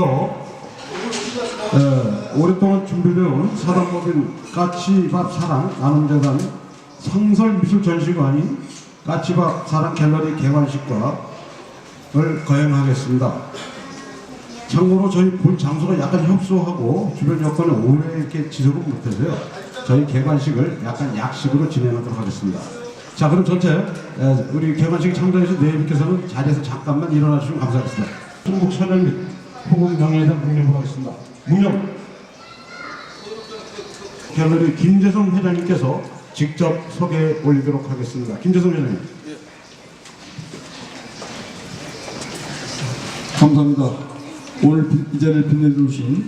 지금부터 에, 오랫동안 준비되어 온 사단법인 까치밥 사랑 나눔재단 상설미술 전시관인 까치밥 사랑 갤러리 개관식과 을 거행하겠습니다. 참고로 저희 본 장소가 약간 협소하고 주변 여건에 오래 이렇게 지속을 못해서요. 저희 개관식을 약간 약식으로 진행하도록 하겠습니다. 자 그럼 전체 에, 우리 개관식 참가해주신 네 분께서는 자리에서 잠깐만 일어나 주시면 감사하겠습니다. 중국 천연 및 호국 명예에 대한 묵념을 하겠습니다. 묵념 갤러리 김재성 회장님께서 직접 소개해 올리도록 하겠습니다. 김재성 회장님. 감사합니다. 오늘 비- 이 자리를 빛내주신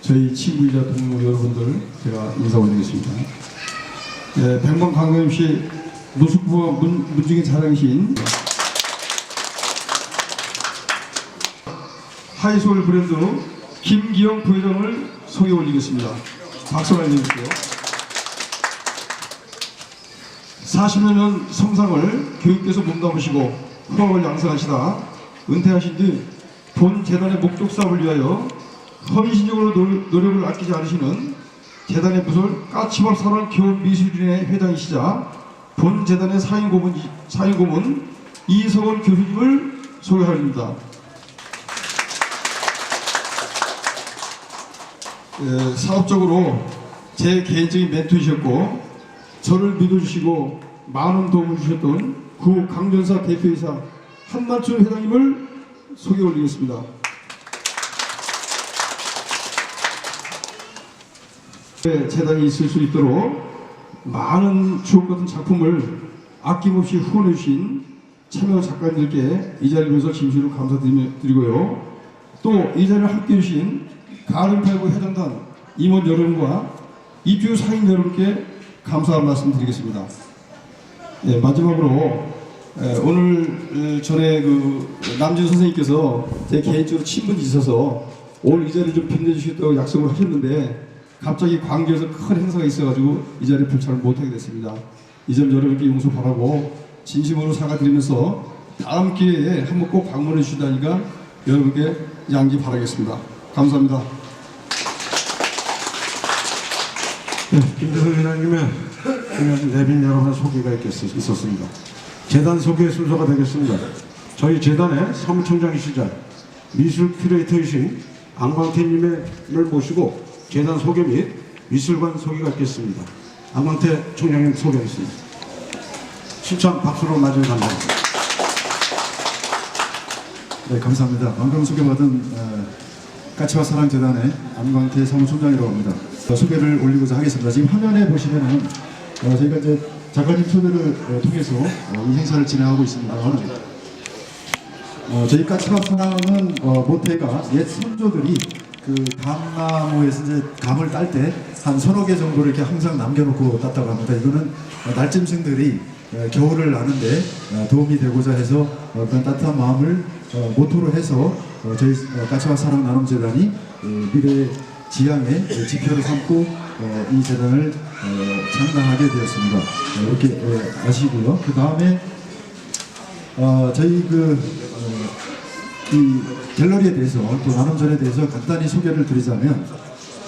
저희 친구이자 동료 여러분들 제가 인사 올리겠습니다. 예, 백만 노숙부와 문, 문중의 자랑신 하이솔 브랜드 김기영 부회장을 소개 올리겠습니다. 박수 한번 해주세요. 40여 년 성상을 교육께서 몸담으시고 후학을 양성하시다 은퇴하신 뒤 본 재단의 목적 사업을 위하여 헌신적으로 노- 노력을 아끼지 않으시는 재단의 부설 까치밥 사랑 교원 미술인의 회장이시자 본 재단의 사인 고문 사인 고문 이석원 교수님을 소개합니다. 사업적으로 제 개인적인 멘토이셨고 저를 믿어주시고 많은 도움을 주셨던 구 강전사 대표이사 한만춘 회장님을 소개 올리겠습니다. 네, 재단이 있을 수 있도록 많은 추억 같은 작품을 아낌없이 후원해 주신 참여 작가님들께 이 자리를 위해서 진심으로 감사드리고요. 또 이 자리를 함께 해주신 가름팔구 회장단 임원 여러분과 입주 상인 여러분께 감사한 말씀 드리겠습니다. 예, 마지막으로 에, 오늘 에, 전에 그 남진 선생님께서 제 개인적으로 친분이 있어서 오늘 이 자리를 좀 빛내주시겠다고 약속을 하셨는데 갑자기 광주에서 큰 행사가 있어가지고 이 자리에 불참을 못하게 됐습니다. 이 점 여러분께 용서 바라고 진심으로 사과드리면서 다음 기회에 한번 꼭 방문해 주시다니까 여러분께 양지 바라겠습니다. 감사합니다. 네, 김대성 회장님의 중요한 내빈 여러분의 소개가 있겠, 있었습니다. 재단 소개 순서가 되겠습니다. 저희 재단의 사무총장이시자 미술 큐레이터이신 안광태님을 모시고 재단 소개 및 미술관 소개가 있겠습니다. 안광태 총장님 소개하겠습니다. 신청 박수로 맞으면 감사합니다. 네, 감사합니다. 방금 소개받은 어, 까치와 사랑재단의 안광태 사무총장이라고 합니다. 어, 소개를 올리고자 하겠습니다. 지금 화면에 보시면은 어, 저희가 이제 작가님 초대를 어, 통해서 어, 이 행사를 진행하고 있습니다. 어, 저희 까치와 사랑은 어, 모태가 옛 선조들이 그 감나무에서 이제 감을 딸 때 한 서너 개 정도를 이렇게 항상 남겨놓고 땄다고 합니다. 이거는 어, 날짐승들이 어, 겨울을 나는데 어, 도움이 되고자 해서 어, 그런 따뜻한 마음을 어, 모토로 해서 어, 저희 어, 까치와 사랑 나눔 재단이 어, 미래 지향의 어, 지표를 삼고 어, 이 재단을 어, 창당하게 되었습니다. 어, 이렇게 어, 아시고요. 그 다음에 어, 저희 그 어, 이 갤러리에 대해서 또 나눔전에 대해서 간단히 소개를 드리자면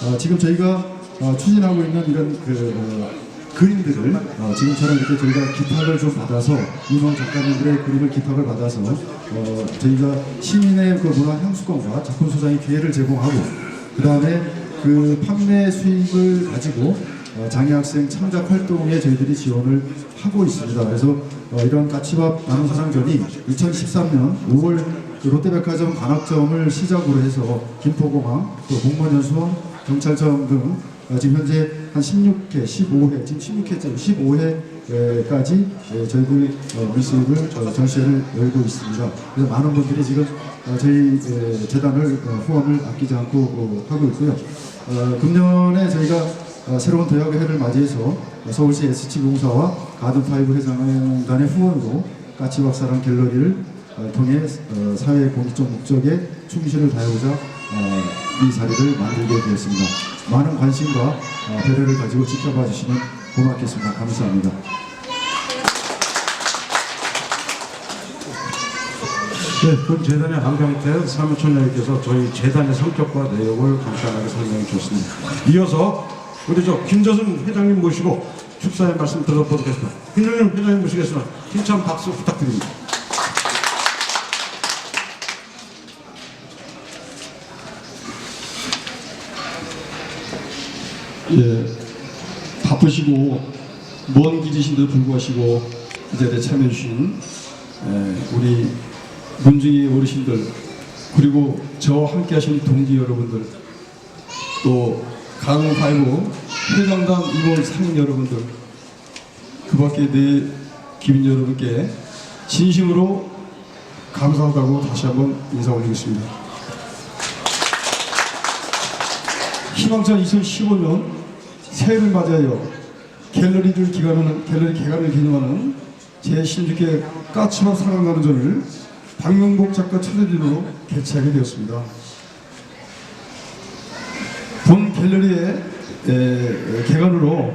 어, 지금 저희가 어, 추진하고 있는 이런 그 어, 그림들을 어, 지금처럼 이렇게 저희가 기탁을 좀 받아서 임원 작가님들의 그림을 기탁을 받아서 어, 저희가 시민의 그 문화 향수권과 작품 소장의 기회를 제공하고 그 다음에 그 판매 수익을 가지고 어, 장애 학생 창작 활동에 저희들이 지원을 하고 있습니다. 그래서 어, 이런 까치밥 나눔 사랑전이 2013년 5월 그 롯데백화점 관악점을 시작으로 해서 김포공항, 또 공무원연수원, 경찰청 등 어, 지금 현재 한 16회, 15회, 지금 16회째 15회까지 저희들 어, 미술을 어, 전시회를 열고 있습니다. 그래서 많은 분들이 지금 어, 저희 에, 재단을 어, 후원을 아끼지 않고 어, 하고 있고요. 어, 금년에 저희가 어, 새로운 대학의 해를 맞이해서 어, 서울시 SH공사와 가든파이브 회장단의 후원으로 까치박사랑 갤러리를 어, 통해 어, 사회 공익적 목적에 충실을 어, 이 자리를 만들게 되었습니다. 많은 관심과 어, 배려를 가지고 지켜봐 주시면 고맙겠습니다. 감사합니다. 네, 본 재단의 안경태 사무총장님께서 저희 재단의 성격과 내용을 간단하게 설명해 주셨습니다. 이어서 우리 저 김저순 회장님 모시고 축사의 말씀 들어보도록 하겠습니다. 김정일 회장님 모시겠습니다. 힘찬 박수 부탁드립니다. 예, 바쁘시고 먼 길이신데도 불구하시고 이 자리에 참여해주신 에, 우리 문중의 어르신들 그리고 저와 함께 하신 동지 여러분들 또 강원 파이브 회장단 임원 상인 여러분들 그 밖에 내 기민 여러분께 진심으로 감사하다고 다시 한번 인사 올리겠습니다. 희망찬 2015년 새해를 맞이하여 갤러리를 기간하는 갤러리 개관을 기념하는 제16회 까치와 사랑나는 전을 박명복 작가 초대진으로 개최하게 되었습니다. 본 갤러리의 에, 개관으로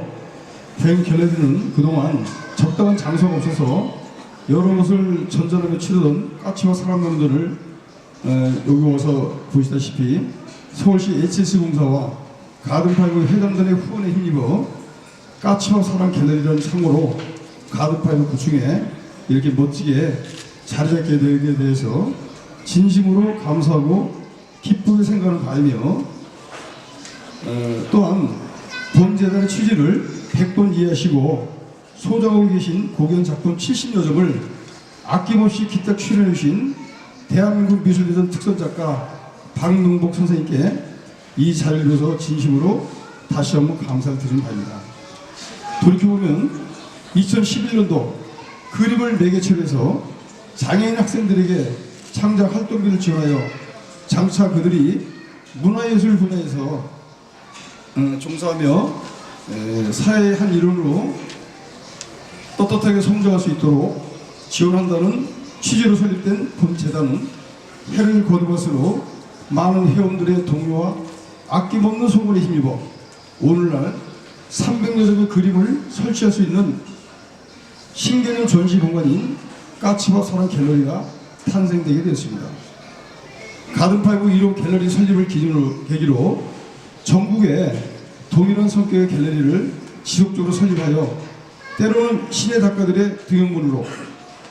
된 갤러리는 그동안 적당한 장소가 없어서 여러 곳을 전전하며 치르던 까치와 사랑나는 전을 에, 여기 와서 보시다시피 서울시 HS 공사와 가든파이브 회장단의 후원에 힘입어 까치와 사랑 갤러리라는 창고로 가든파이브 구층에 이렇게 멋지게 자리 잡게 되게 대해서 진심으로 감사하고 기쁘게 생각을 바이며 어, 또한 본재단의 취지를 100번 이해하시고 소장하고 계신 고견 작품 70여 점을 아낌없이 기타 출연해 주신 대한민국 미술대전 특선작가 박능복 선생님께 이 자리를 빌어서 진심으로 다시 한번 감사를 드리는 바입니다. 돌이켜보면 2011년도 그림을 매개체로 해서 장애인 학생들에게 창작 활동비를 지원하여 장차 그들이 문화예술 분야에서 어, 종사하며 에, 사회의 한 일원으로 떳떳하게 성장할 수 있도록 지원한다는 취지로 설립된 본 재단은 해를 거듭할수록 많은 회원들의 동료와 아낌없는 소문에 힘입어 오늘날 300여 점의 그림을 설치할 수 있는 신개념 전시 공간인 까치와 사랑 갤러리가 탄생되게 되었습니다. 가든파이브 1호 갤러리 설립을 기준으로 계기로 전국에 동일한 성격의 갤러리를 지속적으로 설립하여 때로는 신의 작가들의 등용문으로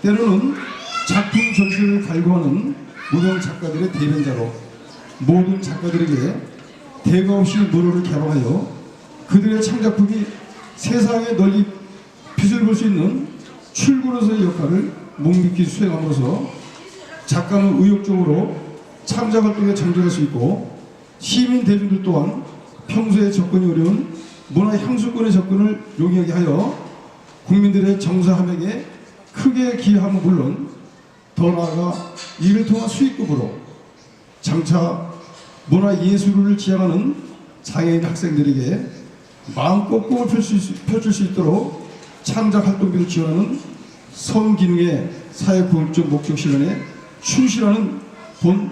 때로는 작품 전시를 갈구하는 무명 작가들의 대변자로 모든 작가들에게 대가 없이 문호를 개방하여 그들의 창작품이 세상에 널리 빛을 볼 수 있는 출구로서의 역할을 묵묵히 수행함으로써 작가는 의욕적으로 창작 활동에 정진할 수 있고 시민 대중들 또한 평소에 접근이 어려운 문화 향수권의 접근을 용이하게 하여 국민들의 정서 함양에 크게 기여함은 물론 더 나아가 이를 통한 수익금으로 장차 문화 예술을 지향하는 장애인 학생들에게 마음껏 꿈을 펼칠 수, 있도록 창작 활동비를 지원하는 성기능의 사회구역적 목적 실현에 충실하는 본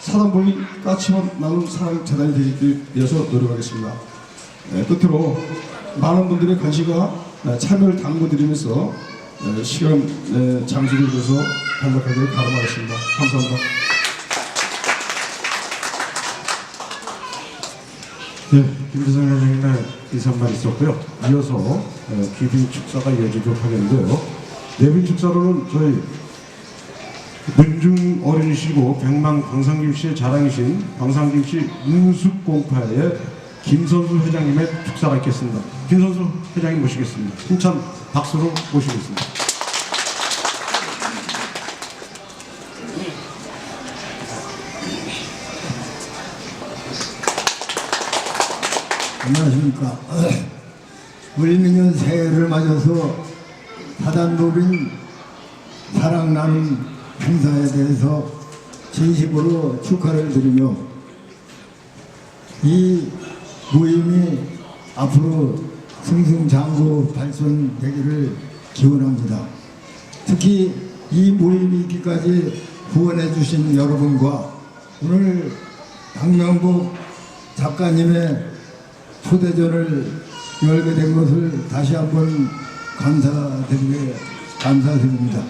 사단법인 까치만 나눈 사랑 재단이 되기 위해서 노력하겠습니다. 네, 끝으로 많은 분들의 관심과 네, 참여를 당부드리면서 네, 시간 네, 장소를 위해서 간략하게 가름하겠습니다. 감사합니다. 네, 김대성 회장님의 인사말 있었고요. 이어서 어, 귀빈 축사가 이어지도록 하겠는데요. 내빈 축사로는 저희 문중 어린이시고 백만 광산김씨의 자랑이신 광산김씨 문숙공파의 김선수 회장님의 축사가 있겠습니다. 김선수 회장님 모시겠습니다. 힘찬 박수로 모시겠습니다. 안녕하십니까. 우리 민년 새해를 맞아서 사단법인 사랑 나눔 행사에 대해서 진심으로 축하를 드리며 이 모임이 앞으로 승승장구 발전되기를 기원합니다. 특히 이 모임이 있기까지 후원해 주신 여러분과 오늘 박명복 작가님의 초대전을 열게 된 것을 다시 한번 감사드리게 감사드립니다.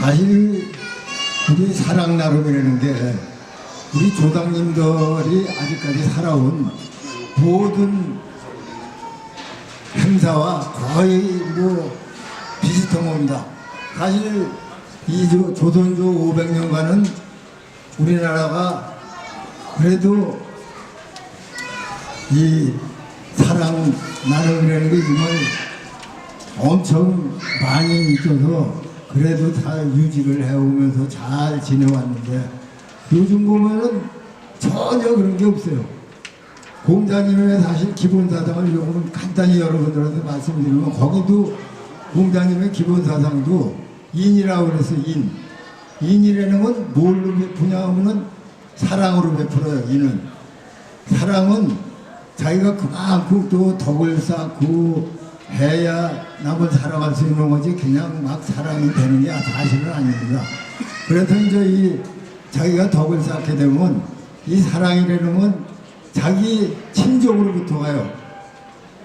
사실 우리 사랑 나눔이라는 게 우리 조당님들이 아직까지 살아온 모든 행사와 거의 뭐 비슷한 겁니다. 사실 이 조- 조선조 500년간은 우리나라가 그래도 이 사랑 나눔이라는 게 정말 엄청 많이 있어서 그래도 다 유지를 해오면서 잘 지내왔는데 요즘 보면은 전혀 그런 게 없어요. 공자님의 사실 기본 사상을 조금 간단히 여러분들한테 말씀드리면 거기도 공자님의 기본 사상도 인이라고 그래서 인. 인이라는 건 뭘로 베푸냐 하면은 사랑으로 베풀어요, 인은. 사랑은 자기가 그만큼 또 덕을 쌓고 해야 남을 사랑할 수 있는 거지 그냥 막 사랑이 되는 게 사실은 아닙니다. 그래서 이제 이 자기가 덕을 쌓게 되면 이 사랑이라는 건 자기 친족으로부터 와요.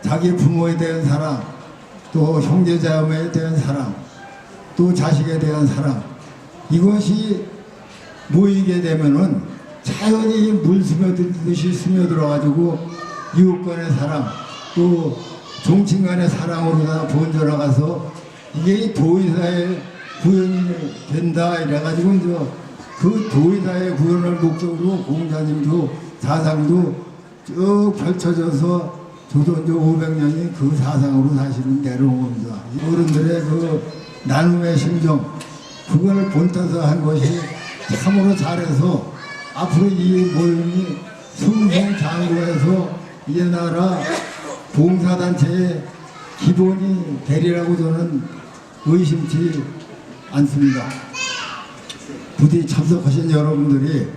자기 부모에 대한 사랑, 또 형제자매에 대한 사랑, 또 자식에 대한 사랑 이것이 모이게 되면은 자연히 물 스며들듯이 스며들어가지고 이웃 간의 사랑 또 종친 간의 사랑으로 다 번져나가서 이게 이 도의사의 구현이 된다 이래가지고 이제 그 도의사의 구현을 목적으로 공자님도 사상도 쭉 펼쳐져서 조선조 500년이 그 사상으로 사실은 내려온 겁니다. 어른들의 그 나눔의 심정 그걸 본따서 한 것이 참으로 잘해서 앞으로 이 모임이 이 나라 봉사단체의 기본이 되리라고 저는 의심치 않습니다. 부디 참석하신 여러분들이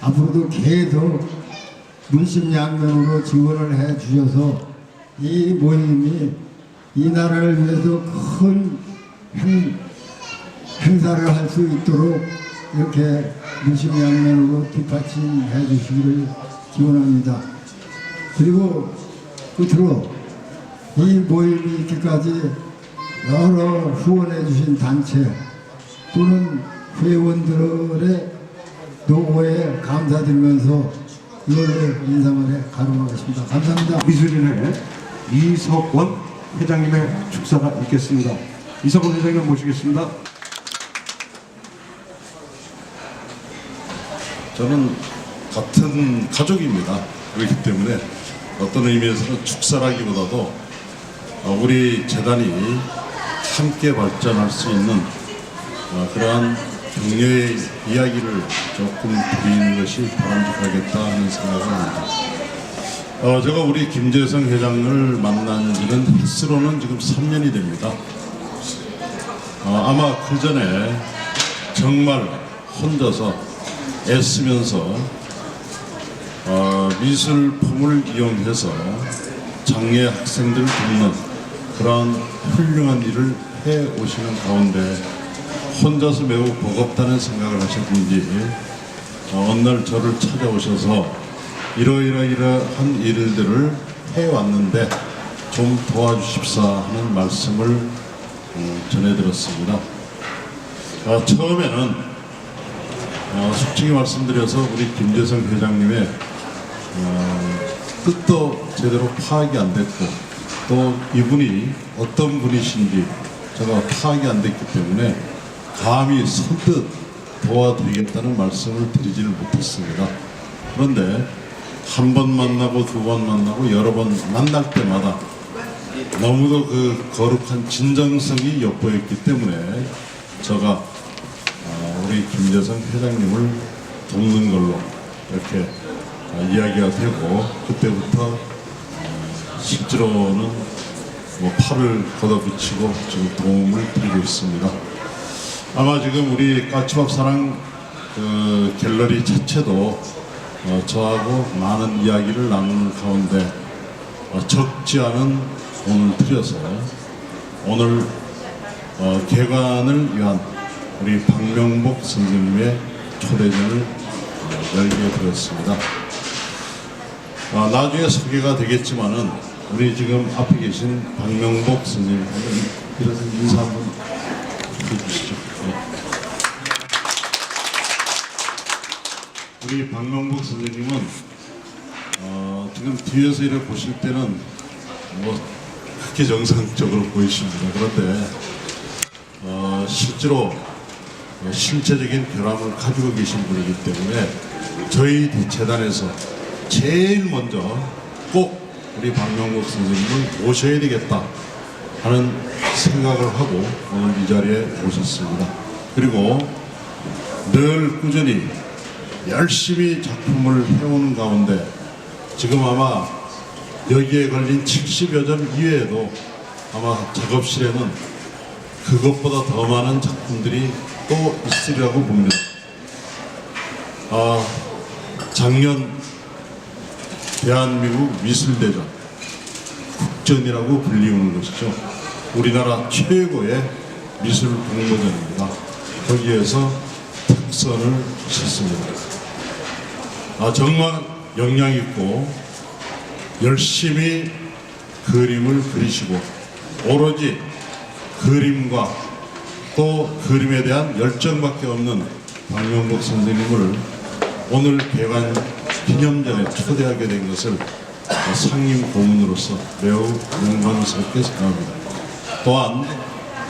앞으로도 계속 물심양면으로 지원을 해 주셔서 이 모임이 이 나라를 위해서 큰 행, 행사를 할 수 있도록 이렇게 물심양면으로 뒷받침해 주시기를 기원합니다. 그리고 끝으로 이 모임이 있기까지 여러 후원해 주신 단체 또는 회원들의 노고에 감사드리면서 이걸로 인사말에 가름하겠습니다. 감사합니다. 미술인회 이석원 회장님의 축사가 있겠습니다. 이석원 회장님 모시겠습니다. 저는 같은 가족입니다. 그렇기 때문에 어떤 의미에서는 축사라기보다도 어, 우리 재단이 함께 발전할 수 있는 어, 그러한 격려의 이야기를 조금 드리는 것이 바람직하겠다 하는 생각을 합니다. 어, 제가 우리 김재성 회장을 만난 지는 횟수로는 지금 3년이 됩니다. 어, 아마 그 전에 정말 혼자서 애쓰면서 어, 미술품을 이용해서 장애 학생들 돕는 그런 훌륭한 일을 해 오시는 가운데 혼자서 매우 버겁다는 생각을 하셨는지 어, 어느 날 저를 찾아오셔서 이러이러이러한 일들을 해왔는데 좀 도와주십사 하는 말씀을 어, 전해들었습니다. 어, 처음에는 어, 솔직히 말씀드려서 우리 김재성 회장님의 어, 뜻도 제대로 파악이 안 됐고 또 이분이 어떤 분이신지 제가 파악이 안 됐기 때문에 감히 선뜻 도와드리겠다는 말씀을 드리지는 못했습니다. 그런데 한 번 만나고 두 번 만나고 여러 번 만날 때마다 너무도 그 거룩한 진정성이 엿보였기 때문에 제가 어, 우리 김재성 회장님을 돕는 걸로 이렇게 어, 이야기가 되고 그때부터 어, 실제로는 뭐 팔을 걷어붙이고 지금 도움을 드리고 있습니다. 아마 지금 우리 까치밥 사랑 그 갤러리 자체도 어, 저하고 많은 이야기를 나누는 가운데 어, 적지 않은 돈을 들여서 오늘 어, 개관을 위한 우리 박명복 선생님의 초대전을 어, 열게 되었습니다. 어, 나중에 소개가 되겠지만은 우리 지금 앞에 계신 박명복 선생님 일어서 인사 한번 해주시죠. 네. 우리 박명국 선생님은 어, 지금 뒤에서 이렇게 보실 때는 뭐 그렇게 정상적으로 보이십니다. 그런데 어, 실제로 어, 신체적인 결함을 가지고 계신 분이기 때문에 저희 재단에서 제일 먼저 꼭 우리 박명국 선생님을 모셔야 되겠다 하는 생각을 하고 오늘 이 자리에 모셨습니다. 그리고 늘 꾸준히 열심히 작품을 해오는 가운데 지금 아마 여기에 걸린 70여 점 이외에도 아마 작업실에는 그것보다 더 많은 작품들이 또 있으리라고 봅니다. 아, 작년 대한민국 미술대전 국전이라고 불리우는 것이죠. 우리나라 최고의 미술 공모전입니다. 거기에서 특선을 쳤습니다. 아, 정말 영향 있고 열심히 그림을 그리시고 오로지 그림과 또 그림에 대한 열정밖에 없는 박명복 선생님을 오늘 개관 기념전에 초대하게 된 것을 상임 고문으로서 매우 영광스럽게 생각합니다. 또한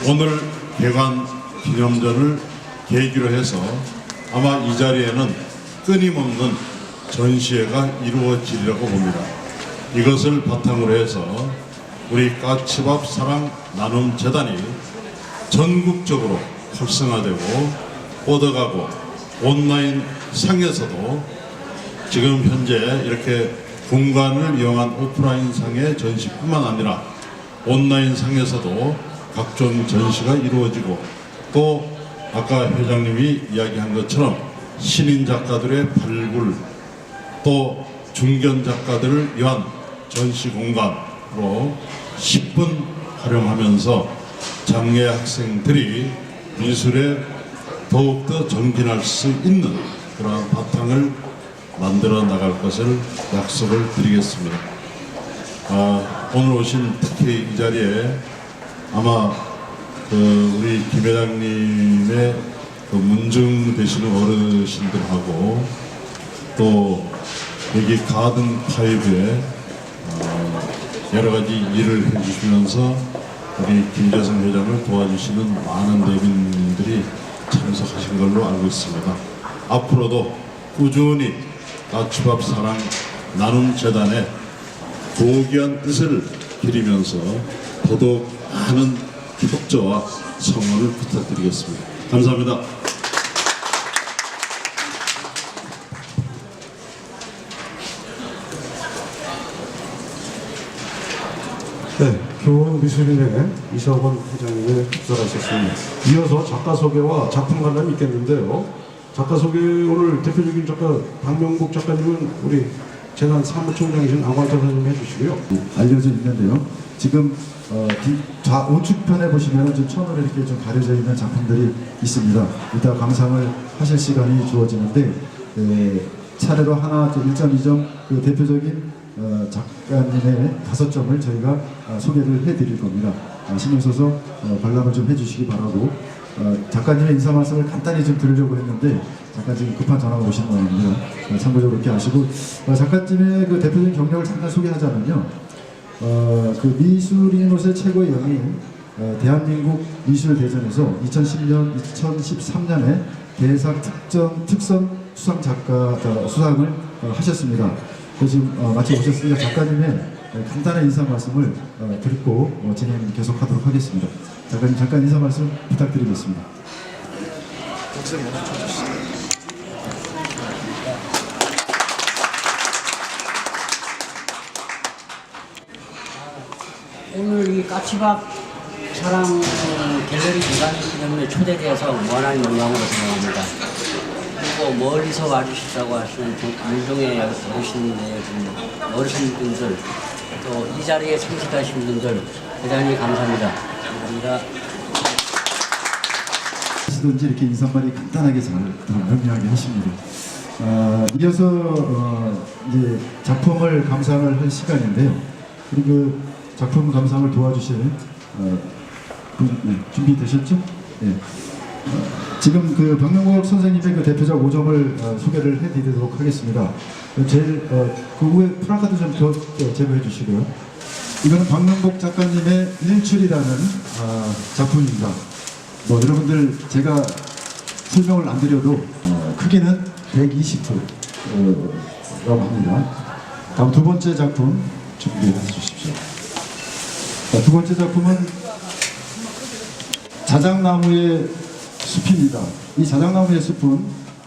오늘 개관 기념전을 계기로 해서 아마 이 자리에는 끊임없는 전시회가 이루어지리라고 봅니다. 이것을 바탕으로 해서 우리 까치밥 사랑 나눔 재단이 전국적으로 활성화되고 뻗어가고 온라인 상에서도 지금 현재 이렇게 공간을 이용한 오프라인 상의 전시뿐만 아니라 온라인 상에서도 각종 전시가 이루어지고 또 아까 회장님이 이야기한 것처럼 신인 작가들의 발굴 또 중견 작가들을 위한 전시 공간으로 10분 활용하면서 장애 학생들이 미술에 더욱더 정진할 수 있는 그러한 바탕을 만들어 나갈 것을 약속을 드리겠습니다. 아, 오늘 오신 특히 이 자리에 아마 그 우리 김 회장님의 그 문중 되시는 어르신들하고 또 여기 가든 파이브에 어, 여러 가지 일을 해주시면서 우리 김재성 회장을 도와주시는 많은 대빈들이 참석하신 걸로 알고 있습니다. 앞으로도 꾸준히 아치밥 사랑 나눔 재단의 고귀한 뜻을 기리면서 더더욱 많은 협조와 성원을 부탁드리겠습니다. 감사합니다. 네, 교원미술인회 이석원 회장님의 입설하셨습니다. 이어서 작가 소개와 작품 관람이 있겠는데요. 작가 소개 오늘 대표적인 작가 박명국 작가님은 우리 재단 사무총장이신 안광태 선생님 해주시고요. 알려져 있는데요. 지금 어, 뒤, 좌 우측편에 보시면 좀 천으로 이렇게 좀 가려져 있는 작품들이 있습니다. 이따 감상을 하실 시간이 주어지는데 에, 차례로 하나, 좀 1점, 2점 그 대표적인 어, 작가님의 다섯 점을 저희가 어, 소개를 해드릴 겁니다. 아, 신경 써서 어, 관람을 좀 해주시기 바라고 어, 작가님의 인사 말씀을 간단히 좀 드리려고 했는데 잠깐 지금 급한 전화가 오신 모양입니다. 어, 참고적으로 이렇게 아시고 어, 작가님의 그 대표적인 경력을 잠깐 소개하자면요. 어, 그 미술인으로서의 최고의 영예인 어, 대한민국 미술대전에서 2010년, 2013년에 대상 특정 특선 수상 작가 어, 수상을 어, 하셨습니다. 그래서 지금 어, 마치 오셨으니까 작가님의 어, 간단한 인사 말씀을 어, 듣고 어, 진행 계속하도록 하겠습니다. 작가님 잠깐 인사 말씀 부탁드리겠습니다. 오늘 이 까치밥 사랑 어, 갤러리 기관 기념에 초대되어서 무한한 영광으로 생각합니다. 그리고 멀리서 와주셨다고 하시는 종- 민중의 어르신들, 어르신분들, 또 이 자리에 참석하신 분들 대단히 감사합니다. 감사합니다. 하시든지 이렇게 인사말이 간단하게 잘 명료하게 하십니다. 아, 이어서 어, 이제 작품을 감상을 할 시간인데요. 그리고 그 작품 감상을 도와주실 어, 분, 네, 준비되셨죠? 네. 지금 그 박명국 선생님의 그 대표작 5점을 어, 소개를 해드리도록 하겠습니다. 제일 어, 그 후에 프라카드 좀더 제보해 주시고요. 이거는 박명복 작가님의 일출이라는 아, 작품입니다. 뭐 여러분들 제가 설명을 안 드려도 어, 크기는 120호라고 합니다. 다음 두 번째 작품 준비해 주십시오. 자, 두 번째 작품은 자작나무의 숲입니다. 이 자작나무의 숲은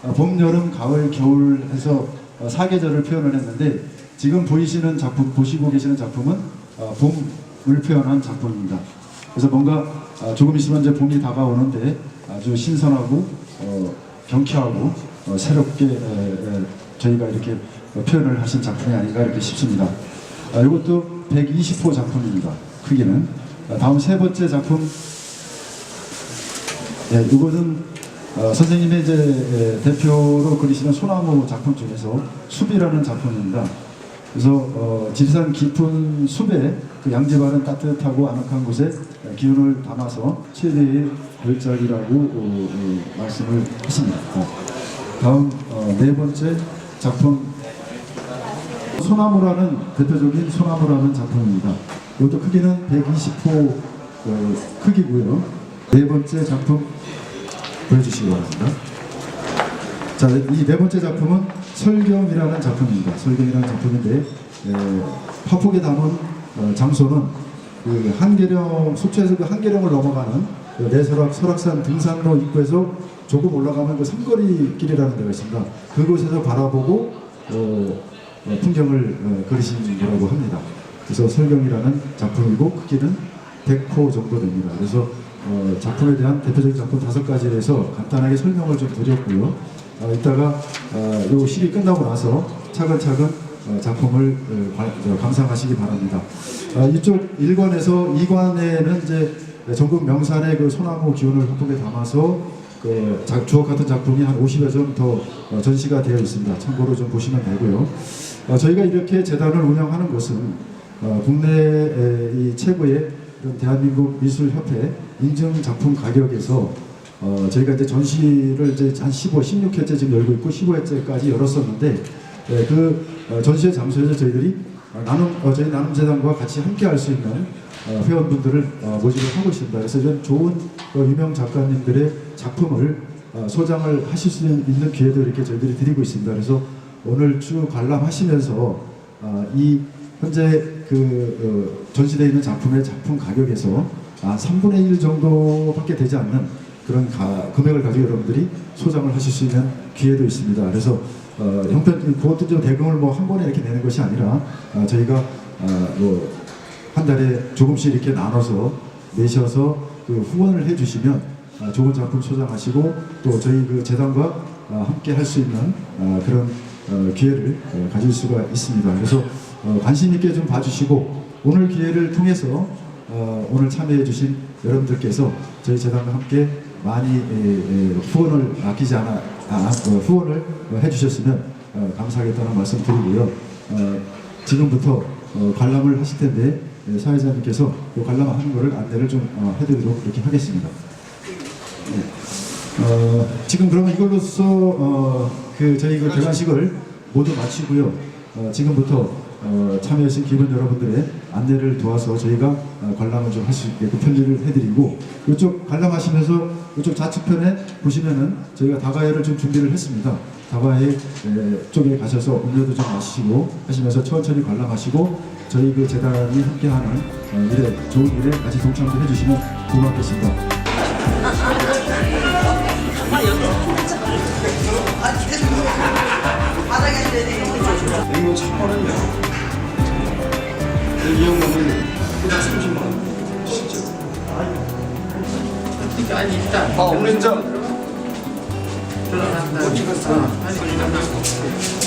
어, 봄, 여름, 가을, 겨울 해서 어, 사계절을 표현을 했는데 지금 보이시는 작품, 보시고 계시는 작품은 어, 봄을 표현한 작품입니다. 그래서 뭔가 어, 조금 있으면 이제 봄이 다가오는데 아주 신선하고 어, 경쾌하고 어, 새롭게 저희가 이렇게 어, 표현을 하신 작품이 아닌가 이렇게 싶습니다. 아, 이것도 120호 작품입니다. 크기는. 아, 다음 세 번째 작품 예, 이것은 어, 선생님의 이제 예, 대표로 그리시는 소나무 작품 중에서 숲이라는 작품입니다. 그래서 어, 지리산 깊은 숲에 그 양지바른 따뜻하고 아늑한 곳에 예, 기운을 담아서 최대의 별작이라고 어, 어, 말씀을 했습니다. 어. 다음 어, 네 번째 작품 소나무라는 대표적인 소나무라는 작품입니다. 이것도 크기는 120호 어, 크기고요. 네 번째 작품 보여주시기 바랍니다. 자, 이 네 번째 작품은 설경이라는 작품입니다. 설경이라는 작품인데 에, 화폭에 담은 어, 장소는 그 한계령 속초에서 그 한계령을 넘어가는 그 내설악 설악산 등산로 입구에서 조금 올라가면 그 삼거리 길이라는 데가 있습니다. 그곳에서 바라보고 어, 어, 풍경을 어, 그리신 거라고 합니다. 그래서 설경이라는 작품이고 크기는 100호 정도 됩니다. 그래서 어, 작품에 대한 대표적인 작품 다섯 가지에 대해서 간단하게 설명을 좀 드렸고요. 어, 이따가 어, 요 시기 끝나고 나서 차근차근 어, 작품을 어, 관- 저, 감상하시기 바랍니다. 어, 이쪽 1관에서 2관에는 이제 전국 명산의 그 소나무 기운을 한복에 담아서 그 자- 주옥 같은 작품이 한 50여 점 더 전시가 되어 있습니다. 참고로 좀 보시면 되고요. 어, 저희가 이렇게 재단을 운영하는 곳은 어, 국내 최고의 대한민국 미술협회 인증 작품 가격에서 어, 저희가 이제 전시를 이제 한 15, 16회째 지금 열고 있고 15회째까지 열었었는데 예, 그 어, 전시회 장소에서 저희들이 어, 나눔 어, 저희 나눔 재단과 같이 함께 할 수 있는 어, 회원분들을 어, 모집을 하고 있습니다. 그래서 이런 좋은 어, 유명 작가님들의 작품을 어, 소장을 하실 수 있는 기회도 이렇게 저희들이 드리고 있습니다. 그래서 오늘 쭉 관람하시면서 어, 이 현재 그 어, 전시되어 있는 작품의 작품 가격에서 아, 3분의 1 정도밖에 되지 않는 그런 가- 금액을 가지고 여러분들이 소장을 하실 수 있는 기회도 있습니다. 그래서 어, 형편 그것도 좀 대금을 뭐 한 번에 이렇게 내는 것이 아니라 아, 저희가 아, 뭐한 달에 조금씩 이렇게 나눠서 내셔서 그 후원을 해주시면 아, 좋은 작품 소장하시고 또 저희 그 재단과 아, 함께 할 수 있는 아, 그런 어, 기회를 어, 가질 수가 있습니다. 그래서 어, 관심 있게 좀 봐주시고 오늘 기회를 통해서 어, 오늘 참여해주신 여러분들께서 저희 재단과 함께 많이 에, 에, 후원을 아끼지 않아 아, 어, 후원을 어, 해주셨으면 어, 감사하겠다는 말씀 드리고요. 어, 지금부터 어, 관람을 하실 텐데 예, 사회자님께서 이 관람하는 것을 안내를 좀 어, 해드리도록 그렇게 하겠습니다. 어, 지금 그러면 이걸로써 어, 그 저희 그 개관식을 모두 마치고요. 어, 지금부터 어, 참여하신 기분 여러분들의 안내를 도와서 저희가 어, 관람을 좀 할 수 있게끔 편리를 해드리고 이쪽 관람하시면서 이쪽 좌측편에 보시면은 저희가 다과회를 좀 준비를 했습니다. 다과회 에, 쪽에 가셔서 음료도 좀 마시고 하시면서 천천히 관람하시고 저희 그 재단이 함께하는 어, 일에 좋은 일에 같이 동참도 해주시면 고맙겠습니다. 이거 참 빠르냐. 이 형님은 그냥 30만 원. 진짜. 아니 일단 아, 진짜 들어간다. 못 찍었어. 아니 일단